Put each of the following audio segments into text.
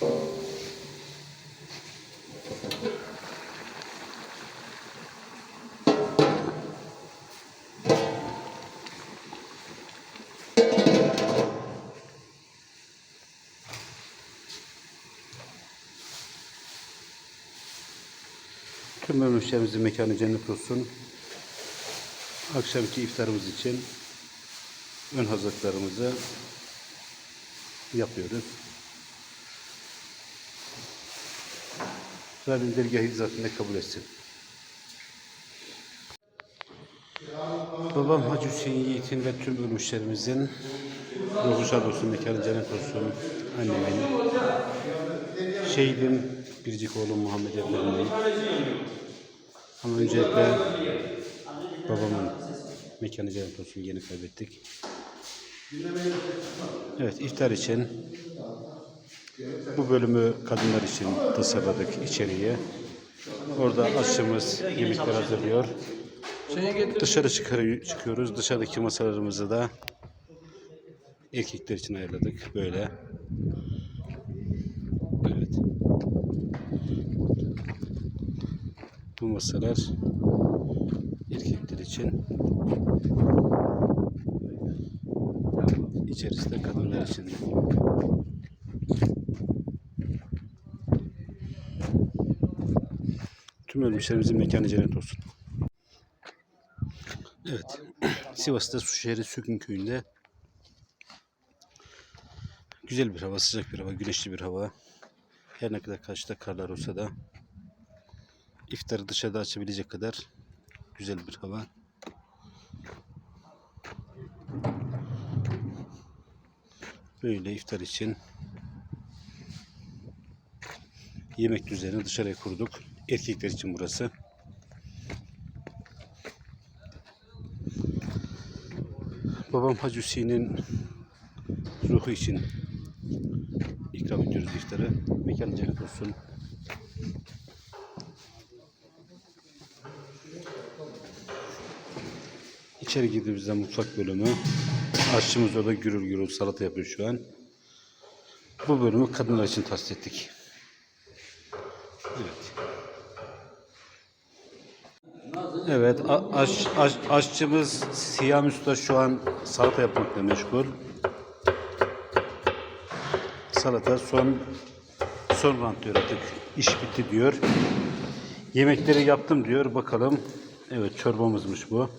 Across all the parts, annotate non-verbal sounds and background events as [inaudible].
Tüm ölmüşlerimizin mekanı cennet olsun. Akşamki iftarımız için ön hazırlıklarımızı yapıyoruz. Rabbim dergâh hizmetinde kabul etsin. Babam Hacı Hüseyin Yiğit'in ve tüm ölmüşlerimizin ruhu şad olsun, mekanı cennet olsun. Annemin, şehidim biricik oğlum Muhammed Evlen'in. Ama öncelikle babamın mekanı cennet olsun yeni kaybettik. Evet iftar için bu bölümü kadınlar için tasarladık içeriye. Orada aşçımız yemekler hazırlıyor. Dışarı çıkıyoruz. Dışarıdaki masalarımızı da erkekler için ayarladık. Böyle. Evet. Bu masalar erkekler için. İçerisi de kadınlar için. Tüm ölmüşlerimizin mekanı cennet olsun. Evet. [clears throat] Sivas'ta Suşehri Sökün köyünde güzel bir hava, sıcak bir hava, güneşli bir hava. Her ne kadar karşıda karlar olsa da iftarı dışarıda açabilecek kadar güzel bir hava. Böyle iftar için yemek düzenini dışarıya kurduk. Erkekler için burası. Babam Hacı Hüseyin'in ruhu için ikram ediyoruz iftarı. Mekan cennet olsun. İçeri girdiğimizde mutfak bölümü. Aşçımız orada gürül gürül salata yapıyor şu an. Bu bölümü kadınlar için tahsis ettik. Evet, aş, aş, aşçımız Siyam Usta şu an salata yapmakla meşgul. Salata son son rant diyor artık. İş bitti diyor. Yemekleri yaptım diyor. Bakalım. Evet, çorbamızmış bu.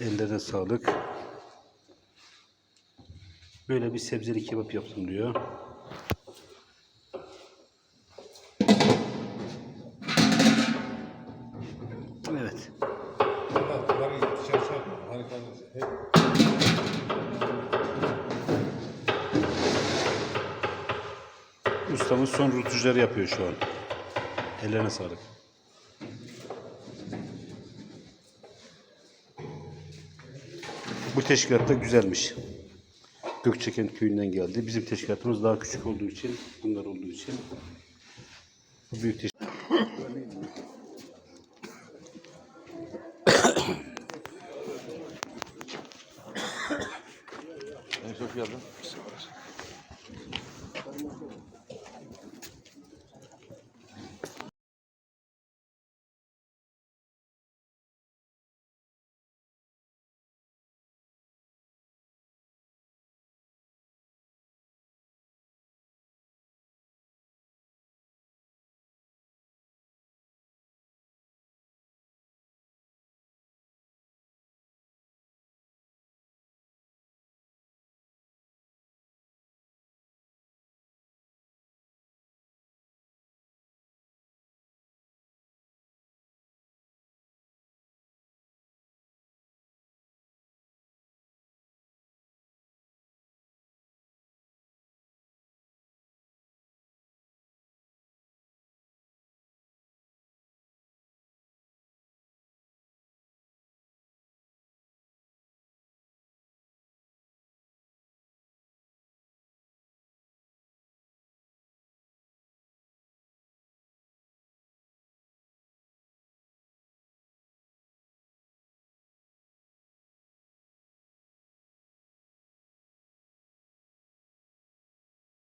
Ellerine sağlık. Böyle bir sebzeli kebap yaptım diyor. Ustamız son rutujları yapıyor şu an. Ellerine sağlık. Bu teşkilat da güzelmiş. Gökçeken köyünden geldi. Bizim teşkilatımız daha küçük olduğu için, bunlar olduğu için büyük teşkilat. Geldim.